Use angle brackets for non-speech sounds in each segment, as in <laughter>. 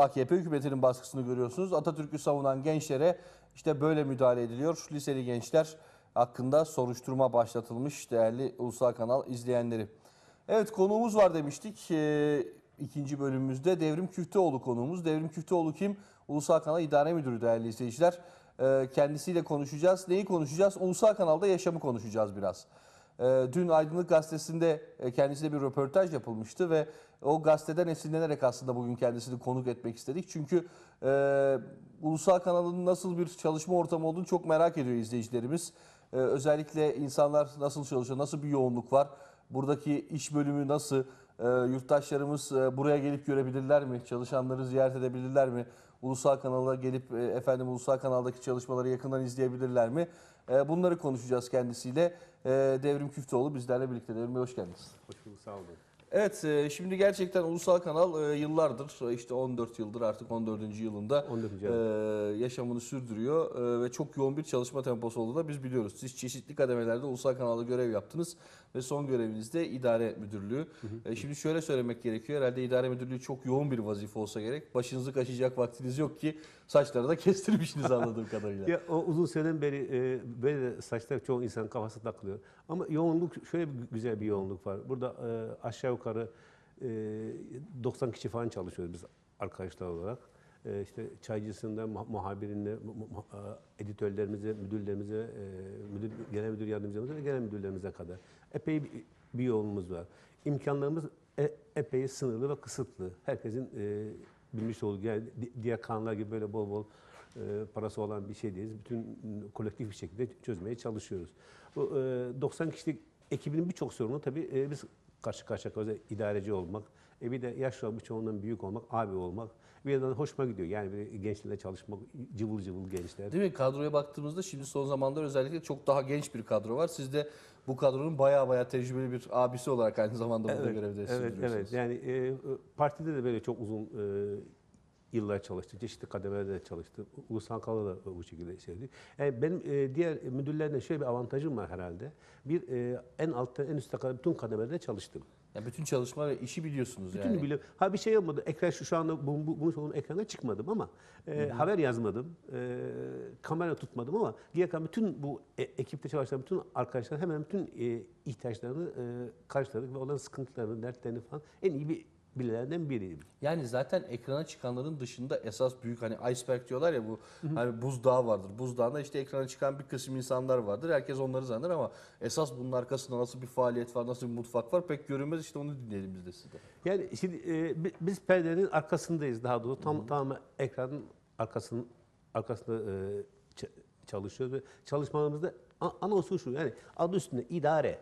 AKP hükümetinin baskısını görüyorsunuz. Atatürk'ü savunan gençlere işte böyle müdahale ediliyor. Liseli gençler hakkında soruşturma başlatılmış değerli Ulusal Kanal izleyenleri. Evet konuğumuz var demiştik. Ee, ikinci bölümümüzde Devrim Küfteoğlu konuğumuz. Devrim Küfteoğlu kim? Ulusal Kanal İdare Müdürü değerli izleyiciler. Ee, kendisiyle konuşacağız. Neyi konuşacağız? Ulusal Kanal'da yaşamı konuşacağız biraz. Ee, Dün Aydınlık Gazetesi'nde e, kendisiyle bir röportaj yapılmıştı ve o gazeteden esinlenerek aslında bugün kendisini konuk etmek istedik. Çünkü e, Ulusal Kanal'ın nasıl bir çalışma ortamı olduğunu çok merak ediyor izleyicilerimiz. E, özellikle insanlar nasıl çalışıyor, nasıl bir yoğunluk var, buradaki iş bölümü nasıl, e, yurttaşlarımız e, buraya gelip görebilirler mi, çalışanları ziyaret edebilirler mi, Ulusal Kanal'a gelip e, efendim Ulusal Kanal'daki çalışmaları yakından izleyebilirler mi? E, bunları konuşacağız kendisiyle. E, Devrim Küfteoğlu bizlerle birlikte. Devrim Bey hoş geldiniz. Hoş bulduk, sağ olun. Evet, e, şimdi gerçekten Ulusal Kanal e, yıllardır, e, işte 14 yıldır artık 14. yılında 14. e, yaşamını sürdürüyor ve çok yoğun bir çalışma temposu olduğunu da biz biliyoruz. Siz çeşitli kademelerde Ulusal Kanal'da görev yaptınız ve son göreviniz de idare müdürlüğü. E, Şimdi şöyle söylemek gerekiyor, herhalde idare müdürlüğü çok yoğun bir vazife olsa gerek. Başınızı kaşıyacak vaktiniz yok ki saçları da kestirmişsiniz anladığım kadarıyla. <laughs> Ya o uzun süreden beri e, böyle saçlar çoğu insanın kafası takılıyor. Ama yoğunluk şöyle bir güzel bir yoğunluk var. Burada e, aşağı yukarı e, 90 kişi falan çalışıyoruz biz arkadaşlar olarak. E, işte çaycısında, mu- muhabirinde, mu- mu- editörlerimize, müdürlerimize, e, müdür, genel müdür yardımcılarımıza ve genel müdürlerimize kadar epey bir, bir yoğunluğumuz var. İmkanlarımız e- epey sınırlı ve kısıtlı. Herkesin e, bilmiş olduğu yani di- diğer kanunlar gibi böyle bol bol e, parası olan bir şey değiliz. Bütün kolektif bir şekilde çözmeye çalışıyoruz. Bu e, 90 kişilik ekibinin birçok sorunu tabii e, biz karşı karşıya kalıyoruz. İdareci olmak, e bir de yaşlı birçoğundan büyük olmak, abi olmak. Bir yandan hoşuma gidiyor. Yani bir gençlerle çalışmak, cıvıl cıvıl gençler. Değil mi? Kadroya baktığımızda şimdi son zamanlar özellikle çok daha genç bir kadro var. Siz de bu kadronun bayağı bayağı tecrübeli bir abisi olarak aynı zamanda burada görevde evet, evet. Yani e, partide de böyle çok uzun e, yıllar çalıştı. Çeşitli kademelerde de çalıştı. Ulusal Kanal'da da bu şekilde şeydi. Yani benim e, diğer müdürlerden şöyle bir avantajım var herhalde. Bir e, en alttan en üste kadar bütün kademelerde çalıştım. Yani bütün çalışma ve işi biliyorsunuz Bütün yani. biliyorum. Ha bir şey olmadı. Ekran şu, şu anda bu, bu, bunu olduğum ekrana çıkmadım ama e, haber yazmadım. E, kamera tutmadım ama diğer bütün bu e, ekipte çalışan bütün arkadaşlar hemen bütün e, ihtiyaçlarını e, karşıladık ve olan sıkıntılarını, dertlerini falan en iyi bir bilenlerden biriyim. Yani zaten ekrana çıkanların dışında esas büyük hani iceberg diyorlar ya bu hani buzdağı vardır. Buzdağında işte ekrana çıkan bir kısım insanlar vardır. Herkes onları zanneder ama esas bunun arkasında nasıl bir faaliyet var, nasıl bir mutfak var pek görünmez. İşte onu dinleyelim biz de sizden. Yani şimdi e, bi- biz perdenin arkasındayız daha doğrusu. Tam tamamen ekranın arkasının arkasında e, çalışıyoruz ve çalışmalarımızda a- ana unsur şu yani adı üstünde idare.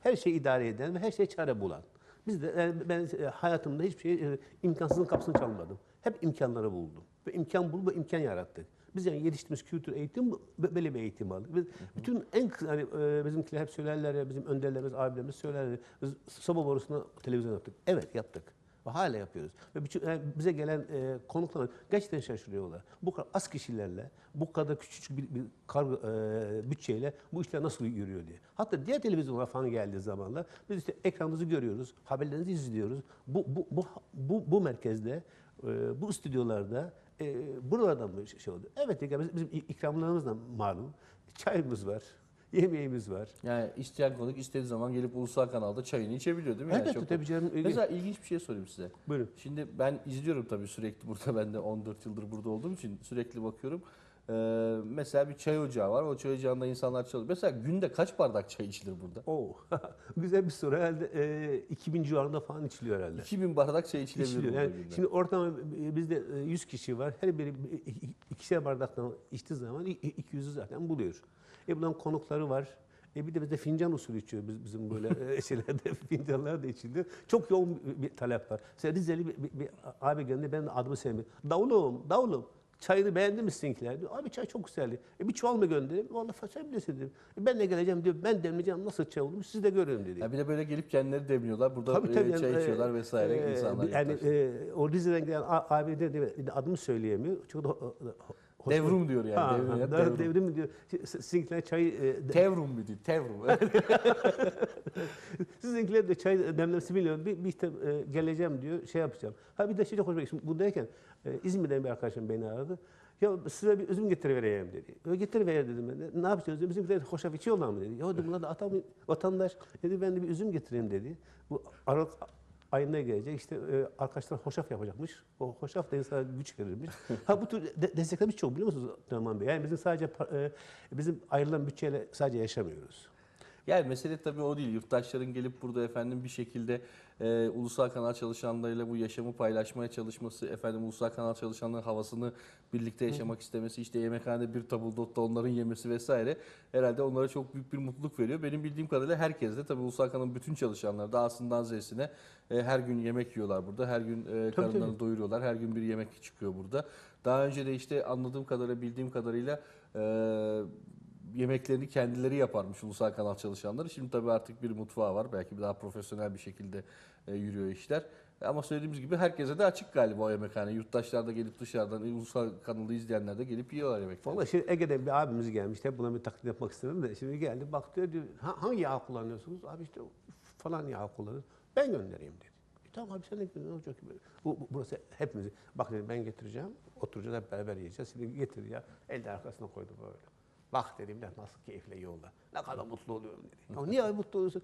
Her şeyi idare eden ve her şeye çare bulan. Biz de yani ben e, hayatımda hiçbir şey imkansızın kapısını çalmadım. Hep imkanları buldum. Ve imkan bulup imkan yarattık. Biz yani yetiştiğimiz kültür eğitim böyle bir eğitim aldık. Biz bütün en kısa- hani e, bizimkiler hep söylerler ya bizim önderlerimiz, abilerimiz söylerler. Biz soba borusuna televizyon yaptık. Evet yaptık. Ve hala yapıyoruz. Ve bütün, yani bize gelen e, konuklar gerçekten şaşırıyorlar. Bu kadar az kişilerle, bu kadar küçücük bir, bir kargo, e, bütçeyle bu işler nasıl yürüyor diye. Hatta diğer televizyonlar falan geldiği zamanlar biz işte ekranımızı görüyoruz, haberlerinizi izliyoruz. Bu, bu, bu, bu, bu merkezde, e, bu stüdyolarda e, buralardan mı şey oldu? Evet ya bizim, bizim ikramlarımız da malum. Çayımız var, <laughs> yemeğimiz var. Yani isteyen konuk istediği zaman gelip ulusal kanalda çayını içebiliyor değil mi? Yani Elbette çok- tabii canım. Mesela ilginç bir şey sorayım size. Buyurun. Şimdi ben izliyorum tabii sürekli burada ben de 14 yıldır burada olduğum için sürekli bakıyorum. Ee, mesela bir çay ocağı var. O çay ocağında insanlar çalışıyor. Mesela günde kaç bardak çay içilir burada? Oo, <laughs> güzel bir soru. Herhalde e, 2000 civarında falan içiliyor herhalde. 2000 bardak çay içilebilir İçiliyor. Yani günde. şimdi ortalama e, bizde e, 100 kişi var. Her biri i- ikişer bardaktan içtiği zaman i- i- 200'ü zaten buluyor. E bundan konukları var. E bir de bizde fincan usulü içiyor biz, bizim böyle <laughs> e, şeylerde <laughs> fincanlar da içiliyor. Çok yoğun bir, bir talep var. Mesela Rizeli bir, bir, bir abi geldi benim adımı sevmiyor. Davulum, davulum. Çayını beğendin mi sizinkiler? Diyor. Abi çay çok güzeldi. E bir çuval mı göndereyim? Vallahi sen bilirsin dedim. E ben de geleceğim diyor. Ben demleyeceğim nasıl çay olmuş siz de görün dedi. Ya bir de böyle gelip kendileri demliyorlar. Burada Tabii, e, tabii. çay Yani, içiyorlar e, vesaire e, insanlar. Yani e, o Rize'den gelen abi de, de- de adımı söyleyemiyor. Çok da ho- Devrum diyor yani. Ha, devrim, ha, devrum. devrim diyor. Sizinkiler çayı e, de- Tevrum mu değil? Tevrum. <laughs> <laughs> Sizinkiler de çay demlemesi biliyor. Bir, bir işte e, geleceğim diyor, şey yapacağım. Ha bir de şey çok hoşuma. Şimdi Buradayken e, İzmir'den bir arkadaşım beni aradı. Ya size bir üzüm getirivereyim dedi. Ya getiriver dedim ben de. Ne yapacağız? dedim. Bizimkiler hoşaf içiyorlar mı dedi. Ya dedim bunlar da atam, vatandaş. Dedi ben de bir üzüm getireyim dedi. Bu Aralık ayında gelecek. İşte e, arkadaşlar hoşaf yapacakmış. O hoşaf da insana güç verirmiş. <laughs> ha bu tür de, desteklerimiz çok biliyor musunuz Teoman Bey? Yani bizim sadece e, bizim ayrılan bütçeyle sadece yaşamıyoruz. Yani mesele tabii o değil. Yurttaşların gelip burada efendim bir şekilde e, ulusal kanal çalışanlarıyla bu yaşamı paylaşmaya çalışması, efendim ulusal kanal çalışanların havasını birlikte yaşamak istemesi, işte yemekhanede bir tabuldotta onların yemesi vesaire herhalde onlara çok büyük bir mutluluk veriyor. Benim bildiğim kadarıyla herkes de tabii ulusal kanalın bütün çalışanları da A'sından Z'sine e, her gün yemek yiyorlar burada. Her gün e, karınlarını tabii. doyuruyorlar. Her gün bir yemek çıkıyor burada. Daha önce de işte anladığım kadarıyla bildiğim kadarıyla e, yemeklerini kendileri yaparmış ulusal kanal çalışanları. Şimdi tabii artık bir mutfağı var. Belki daha profesyonel bir şekilde e, yürüyor işler. Ama söylediğimiz gibi herkese de açık galiba o yemekhane. Yurttaşlar da gelip dışarıdan ulusal kanalı izleyenler de gelip yiyorlar yemekleri. Vallahi şimdi Ege'de bir abimiz gelmişti. Hep buna bir taklit yapmak istedim de. Şimdi geldi baktı diyor, "Ha- hangi yağ kullanıyorsunuz? Abi işte falan yağ kullanıyoruz. Ben göndereyim dedi. E tamam abi sen de ne olacak ki? Bu, bu- burası hepimiz. Bak dedi ben getireceğim. Oturacağız hep beraber yiyeceğiz. Şimdi getir ya. Elde arkasına koydu böyle. Bak dedim ya nasıl keyifle yiyorlar. Ne kadar mutlu oluyorum dedi. Ya niye mutlu oluyorsun?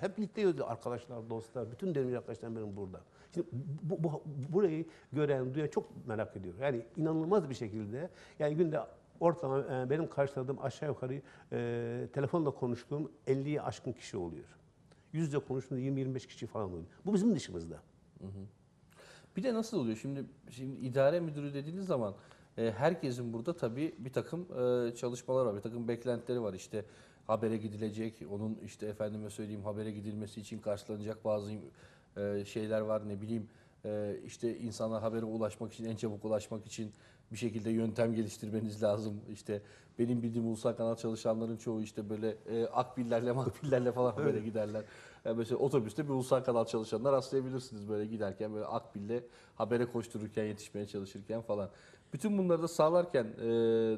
Hep birlikte yiyoruz arkadaşlar, dostlar. Bütün derin arkadaşlarım benim burada. Şimdi bu, bu, burayı gören, duyan çok merak ediyor. Yani inanılmaz bir şekilde. Yani günde ortalama e, benim karşıladığım aşağı yukarı e, telefonla konuştuğum 50'yi aşkın kişi oluyor. Yüzde konuştuğumda 20-25 kişi falan oluyor. Bu bizim dışımızda. Bir de nasıl oluyor? Şimdi şimdi idare müdürü dediğiniz zaman herkesin burada tabii bir takım e, çalışmalar var, bir takım beklentileri var. İşte habere gidilecek, onun işte efendime söyleyeyim habere gidilmesi için karşılanacak bazı e, şeyler var ne bileyim. E, işte insanlar habere ulaşmak için, en çabuk ulaşmak için bir şekilde yöntem geliştirmeniz lazım. İşte benim bildiğim ulusal kanal çalışanların çoğu işte böyle e, akbillerle makbillerle falan habere giderler. Yani mesela otobüste bir ulusal kanal çalışanlar rastlayabilirsiniz böyle giderken böyle akbille habere koştururken yetişmeye çalışırken falan. Bütün bunları da sağlarken e,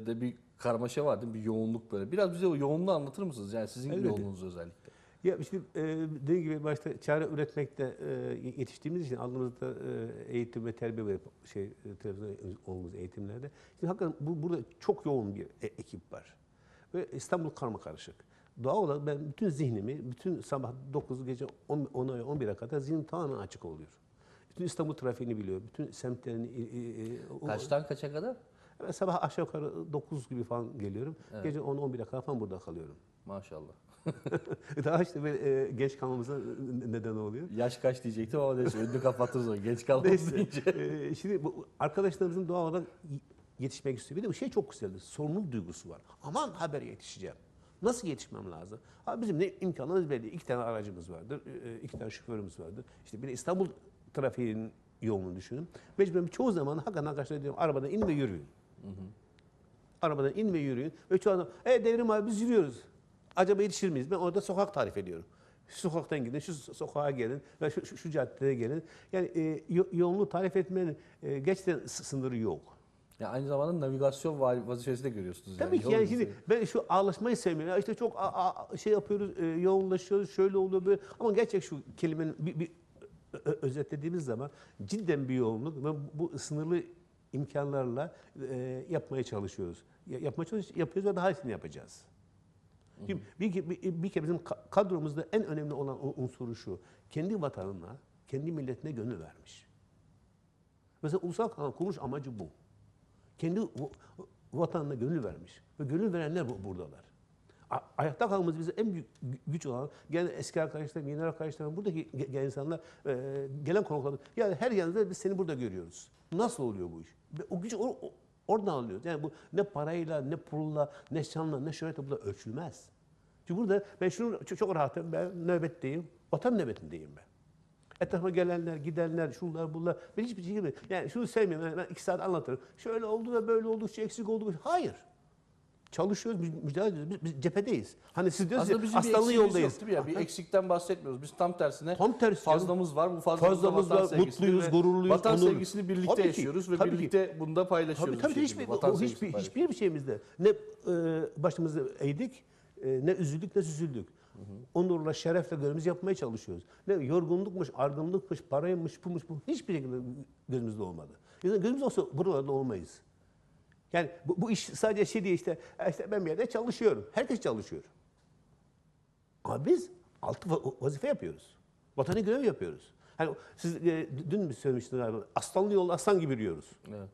de bir karmaşa var değil mi? Bir yoğunluk böyle. Biraz bize o yoğunluğu anlatır mısınız? Yani sizin Elbette. yoğunluğunuz özellikle. Ya işte e, dediğim gibi başta çare üretmekte e, yetiştiğimiz için aldığımızda e, eğitim ve terbiye ve şey e, televizyon olduğumuz eğitimlerde. Şimdi hakikaten bu, burada çok yoğun bir e- ekip var. Ve İstanbul karma karışık. Doğal olarak ben bütün zihnimi, bütün sabah 9 gece 10, 10'a 11'e kadar zihnim tamamen açık oluyor. Bütün İstanbul trafiğini biliyor, bütün semtlerini... e, e, o- Kaçtan kaça kadar? Ben sabah aşağı yukarı 9 gibi falan geliyorum. Gece 10-11'e kadar falan burada kalıyorum. Maşallah. <laughs> Daha işte böyle, e, geç kalmamıza neden oluyor. Yaş kaç diyecektim ama neyse önünü kapattınız o. Genç kalmamız deyince. Ee, şimdi bu arkadaşlarımızın doğal olarak yetişmek istiyor. Bir de bu şey çok güzeldi. Sorumluluk duygusu var. Aman habere yetişeceğim. Nasıl yetişmem lazım? Abi bizim ne imkanımız belli. İki tane aracımız vardır. e, iki tane şoförümüz vardır. İşte bir de İstanbul trafiğinin yoğunluğunu düşünün. Mecburen çoğu zaman hakikaten arkadaşlar diyorum arabadan in ve yürüyün. Arabadan in ve yürüyün. Ve çoğu adam, e devrim abi biz yürüyoruz. Acaba yetişir miyiz? Ben orada sokak tarif ediyorum. Şu sokaktan gidin, şu sokağa gelin ve şu, şu, şu caddeye gelin. Yani e, yo- yoğunluğu tarif etmenin e, gerçekten sınırı yok. Ya aynı zamanda navigasyon va- vazifesi de görüyorsunuz. Tabii ki Yol yani şimdi ben şu ağlaşmayı sevmiyorum. Ya işte çok a- a- şey yapıyoruz, e, yoğunlaşıyoruz, şöyle oluyor böyle. Ama gerçek şu kelimenin bir, bir özetlediğimiz zaman cidden bir yoğunluk ve bu sınırlı imkanlarla e, yapmaya çalışıyoruz. Ya- Yapmaya çalışıyoruz, yapıyoruz ve daha iyisini yapacağız. Şimdi bir, bir, bir kere bizim ka- kadromuzda en önemli olan unsuru şu. Kendi vatanına, kendi milletine gönül vermiş. Mesela ulusal kanal kuruluş amacı bu. Kendi va- vatanına gönül vermiş. Ve gönül verenler bu- buradalar. Ayakta kalmamız bize en büyük gü- güç olan, gelen eski arkadaşlarım, yeni arkadaşlarım, buradaki ge- gelen insanlar, e, gelen konuklar, yani her yerde biz seni burada görüyoruz. Nasıl oluyor bu iş? O gücü or- oradan alıyoruz. Yani bu ne parayla, ne pulla, ne şanla, ne şöhretle burada ölçülmez. Çünkü burada ben şunu çok, çok rahatım, ben nöbetteyim, vatan nöbetindeyim ben. Etrafa gelenler, gidenler, şunlar, bunlar. Ben hiçbir şey bilmiyorum. Yani şunu sevmiyorum. Yani ben iki saat anlatırım. Şöyle oldu da böyle oldu, şu eksik oldu. Hayır. Çalışıyoruz, mü- mücadele ediyoruz. Biz, biz cephedeyiz. Hani siz diyorsunuz Aslında ya aslanlı yoldayız. yok değil mi ya? Bir eksikten bahsetmiyoruz. Biz tam tersine Tam tersi fazlamız var. Bu Fazlamız vatan var, mutluyuz, gururluyuz, Vatan onurluyuz. sevgisini birlikte Tabii ki, yaşıyoruz ve tabii ki. birlikte bunda paylaşıyoruz. Tabii tabii bir hiçbir, Vatan o hiçbir, hiçbir bir şeyimizde ne e, başımızı eğdik, e, ne üzüldük ne süzüldük. Onurla, şerefle görevimizi yapmaya çalışıyoruz. Ne yorgunlukmuş, argınlıkmış, paraymış, pulmuş, bu hiçbir şekilde gözümüzde olmadı. Yani gözümüzde olsa buralarda olmayız. Yani bu, bu iş sadece şey değil işte, "E işte ben bir yerde çalışıyorum. Herkes çalışıyor. Ama biz altı va- vazife yapıyoruz. Vatani görev yapıyoruz. Hani siz e, dün mü söylemiştiniz galiba? Aslanlı yolda aslan gibi yürüyoruz. Evet.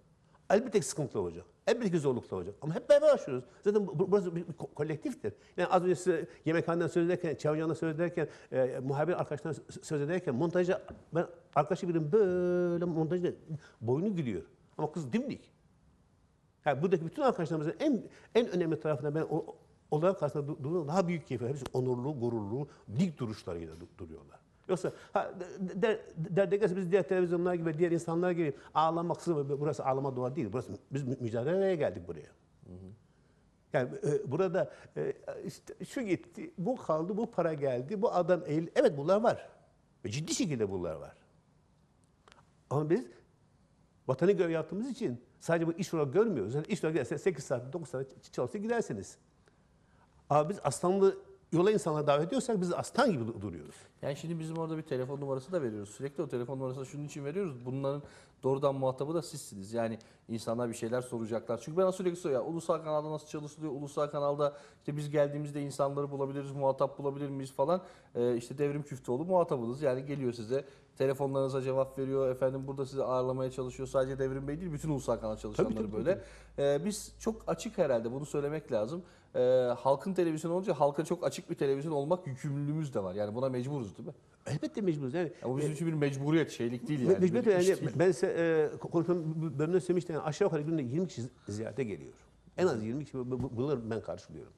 Elbette sıkıntılı olacak. Elbette zorluklu olacak. Ama hep beraber yaşıyoruz. Zaten bu- burası bir ko- kolektiftir. Yani az önce size yemekhaneden söz ederken, çayhaneden söz ederken, e, muhabir arkadaşlarına s- söz ederken montajda ben arkadaşı birinin böyle montajda boynu gülüyor. Ama kız dimdik. Yani buradaki bütün arkadaşlarımızın en en önemli tarafında ben o, olarak karşısında du- duruyorum. Daha büyük keyif. Hepsi onurlu, gururlu, dik duruşlarıyla du- duruyorlar. Yoksa ha, de- de- derde gelse biz diğer televizyonlar gibi, diğer insanlar gibi ağlamak burası ağlama duvar değil. Burası biz mü- mücadeleye geldik buraya. Yani e, burada e, işte şu gitti, bu kaldı, bu para geldi, bu adam eğil. Evet bunlar var. Ve ciddi şekilde bunlar var. Ama biz vatanı görev yaptığımız için sadece bu iş olarak görmüyoruz. Yani iş olarak gidersen 8 saat, 9 saat çalışsa gidersiniz. Ama biz aslanlı yola insanları davet ediyorsak biz aslan gibi du- duruyoruz. Yani şimdi bizim orada bir telefon numarası da veriyoruz. Sürekli o telefon numarasını şunun için veriyoruz. Bunların doğrudan muhatabı da sizsiniz. Yani insanlar bir şeyler soracaklar. Çünkü ben sürekli soruyorum. Ulusal kanalda nasıl çalışılıyor? Ulusal kanalda işte biz geldiğimizde insanları bulabiliriz, muhatap bulabilir miyiz falan. Ee, işte Devrim Küfteoğlu muhatabınız. Yani geliyor size telefonlarınıza cevap veriyor. Efendim burada sizi ağırlamaya çalışıyor. Sadece Devrim Bey değil bütün ulusal kanal çalışanları tabii, böyle. Ee, biz çok açık herhalde bunu söylemek lazım. Ee, halkın televizyonu olunca halka çok açık bir televizyon olmak yükümlülüğümüz de var. Yani buna mecburuz değil mi? Elbette mecburuz. Yani Ya bu bizim için bir mecburiyet, şeylik değil yani. Me- Mecbur Bir yani ben size e, konuşmam bölümde söylemiştim. Yani aşağı yukarı günde 20 kişi ziyarete geliyor. En az 20 kişi bu- bu- bunları ben karşılıyorum.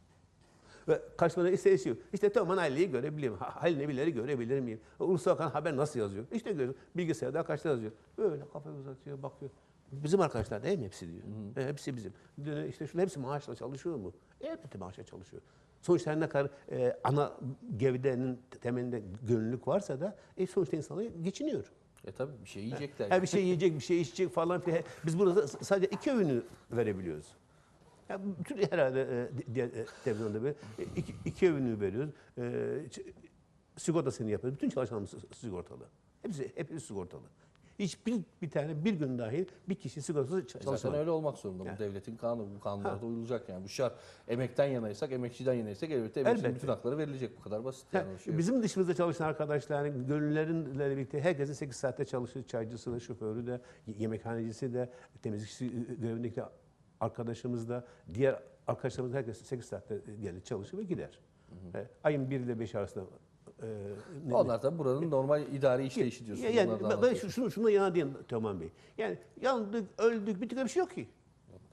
Ve karşımda ise şey. İşte Teoman Ali'yi görebilir miyim? Ha- Halil Nebileri görebilir miyim? Ulusal Bakan haber nasıl yazıyor? İşte görüyorum. Bilgisayarda kaçta yazıyor. Böyle kafayı uzatıyor, bakıyor. Bizim arkadaşlar değil mi hepsi diyor. E, hepsi bizim. Diyor, işte şunun hepsi maaşla çalışıyor mu? E, elbette maaşla çalışıyor. Sonuçta her ne kadar e, ana gevdenin temelinde gönüllülük varsa da e, sonuçta insanlar geçiniyor. E tabii bir şey yiyecekler. Her bir şey yiyecek, bir şey içecek falan filan. Biz burada sadece iki öğünü verebiliyoruz. Ya bütün herhalde e, di- diğer e, televizyonda böyle e, iki, iki öğünü veriyoruz. E, sigortasını yapıyoruz. Bütün çalışanlarımız s- sigortalı. Hepsi, hepsi sigortalı. Hiçbir bir tane bir gün dahil bir kişi sigortasız ç- Zaten öyle olmak zorunda. Bu Yani. devletin kanunu, bu kanunlara da uyulacak yani. Bu şart. Emekten yanaysak, emekçiden yanaysak elbette emekçinin Elbette. bütün hakları verilecek. Bu kadar basit yani. o şey bizim dışımızda çalışan arkadaşlar, yani gönüllerinle birlikte herkesin 8 saatte çalışır. Çaycısı da, şoförü de, yemekhanecisi de, temizlikçisi görevindeki arkadaşımız da, diğer arkadaşlarımız da herkes 8 saatte gelir çalışır ve gider. E, ayın 1 ile 5 arasında e, Onlar da buranın normal idari işleyişi diyorsunuz. yani ben, şunu, şuna yana diyeyim Teoman Bey. Yani yandık, öldük, bir bir şey yok ki.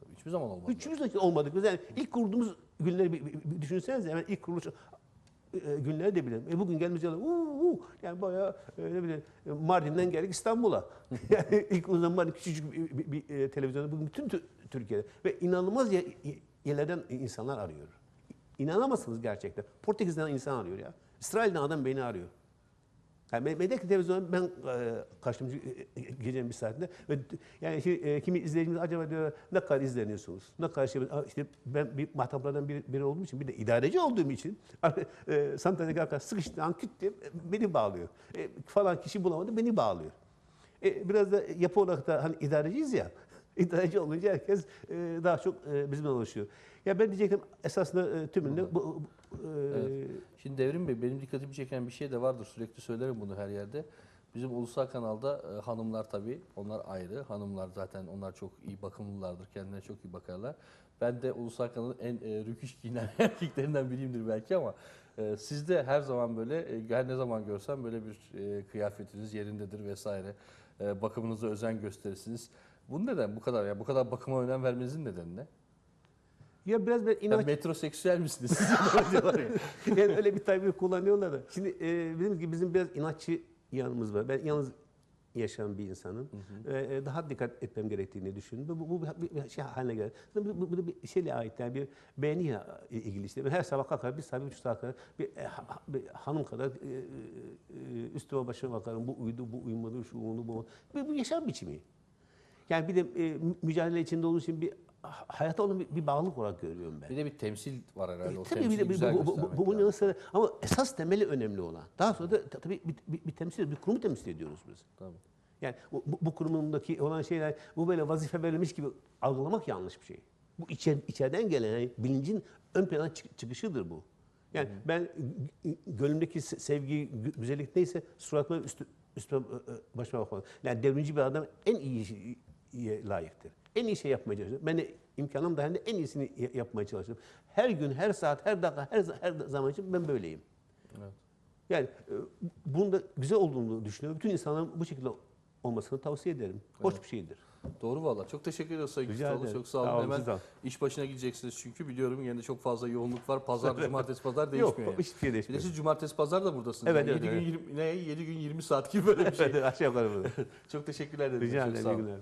Tabii Hiçbir zaman olmaz. Üçümüz de olmadık. Biz yani ilk kurduğumuz günleri bir, bir, bir düşünsenize hemen ilk kuruluş e, günleri de bilelim. E bugün gelmiş uuu, yani bayağı e, ne bileyim e, Mardin'den geldik İstanbul'a. <laughs> yani ilk o zaman küçücük bir, bir, bir, e, televizyonda bugün bütün Tü- Türkiye'de ve inanılmaz ye- ye- yerlerden insanlar arıyor. İnanamazsınız gerçekten. Portekiz'den insan arıyor ya. İsrail'den adam beni arıyor. Yani me- medya televizyonu ben e, kaçtım e, gecenin bir saatinde ve yani şey, e, kimi izleyicimiz acaba diyor ne kadar izleniyorsunuz? Ne kadar şey işte ben bir mahtaplardan biri, biri olduğum için bir de idareci olduğum için <laughs> e, Santasya'daki arkadaş sıkıştı anküt diye beni bağlıyor. E, falan kişi bulamadı beni bağlıyor. E, biraz da yapı olarak da hani idareciyiz ya. İdareci olunca herkes e, daha çok e, bizimle ulaşıyor. Ya ben diyecektim esasında e, tümünde bu, bu- e, Evet. Şimdi Devrim Bey benim dikkatimi çeken bir şey de vardır. Sürekli söylerim bunu her yerde. Bizim ulusal kanalda e, hanımlar tabii onlar ayrı. Hanımlar zaten onlar çok iyi bakımlılardır. Kendilerine çok iyi bakarlar. Ben de ulusal kanalın en e, rüküş giyinen <laughs> erkeklerinden biriyimdir belki ama e, sizde her zaman böyle e, her ne zaman görsem böyle bir e, kıyafetiniz yerindedir vesaire. E, bakımınıza özen gösterirsiniz. Bu neden bu kadar ya bu kadar bakıma önem vermenizin nedeni ne? ya biraz ben Ya inanç metroseksüel misiniz? <laughs> Diyorlar ya. yani öyle bir tabir kullanıyorlar da. Şimdi e, bizim gibi bizim biraz inatçı yanımız var. Ben yalnız yaşayan bir insanın e, e, daha dikkat etmem gerektiğini düşündüm. Bu, bu bir, bir şey haline geldi. Bu, bu, bu bir şeyle ait yani bir beğeniyle ilgili işte. Ben her sabah kalkar bir bir buçuk saat kadar bir, e, ha- bir hanım kadar e, e, üstüme başıma bakarım. Bu uyudu, bu uyumadı, şu onu, bu. Bu, bu yaşam biçimi. Yani bir de e, mü- mücadele içinde olduğu için bir ha- hayata olan bir, bir bağlılık olarak görüyorum ben. Bir de bir temsil var herhalde. O E, Tabii bir de bir- bu, bu, bu, bunun yanı sıra ama esas temeli önemli olan. Daha sonra da ta- tabii bir, bir, bir temsil, bir kurumu temsil ediyoruz biz. Tabii. Yani bu, bu, kurumundaki olan şeyler, bu böyle vazife verilmiş gibi algılamak yanlış bir şey. Bu içer, içeriden gelen yani bilincin ön plana çık- çıkışıdır bu. Yani ben g- gönlümdeki se- sevgi, gü- güzellik neyse suratıma üstü, üstüme başıma bakmalı. Yani devrimci bir adam en iyi layıktır. En iyi şey yapmaya çalışıyor. Ben de imkanım dahilinde en iyisini ya- yapmaya çalışıyorum. Her gün, her saat, her dakika, her, her zaman için ben böyleyim. Evet. Yani e, bunun da güzel olduğunu düşünüyorum. Bütün insanların bu şekilde olmasını tavsiye ederim. Hoş bir şeydir. Doğru valla. Çok teşekkür ediyoruz Sayın ederim. Çok sağ olun. Sağ olun, Hemen de. iş başına gideceksiniz çünkü biliyorum yine çok fazla yoğunluk var. Pazar, <laughs> cumartesi, pazar Yok, değişmiyor. yani. hiçbir şey Bir de değişmiyor. siz cumartesi, pazar da buradasınız. Evet, yani. evet, 7 evet. gün 20, ne 7 gün 20 saat gibi böyle bir <laughs> şey. Aşağı yukarı <laughs> çok teşekkürler dedim. Rica Çok ederim. sağ iyi olun.